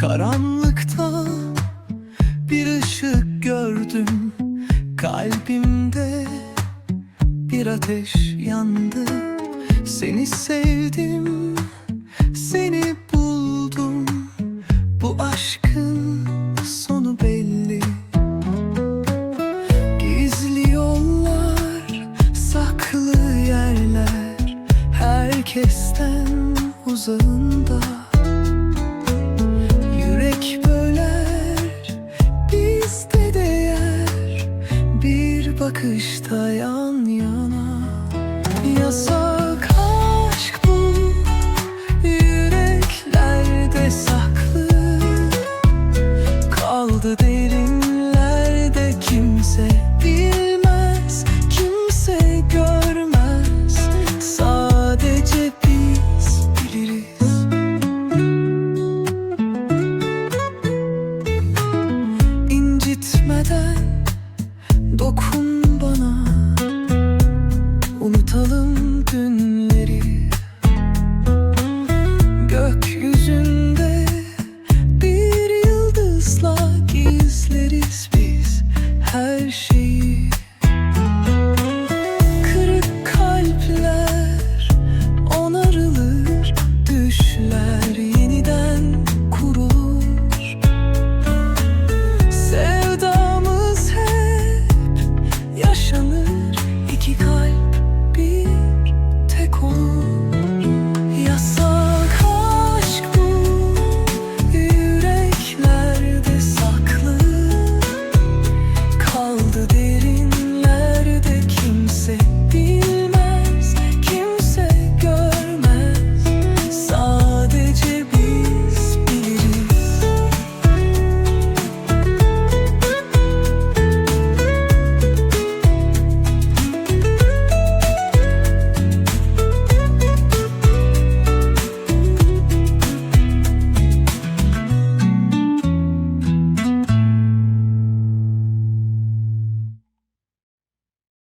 Karanlıkta bir ışık gördüm. Kalbimde bir ateş yandı. Seni sevdim, seni buldum. Bu aşkın sonu belli. Gizli yollar, saklı yerler. Herkesten uzağında. Bizde değer Bir bakışta yan yana. Yasak aşk bu. Yüreklerde saklı. Kaldı derinlerde kimse bilmez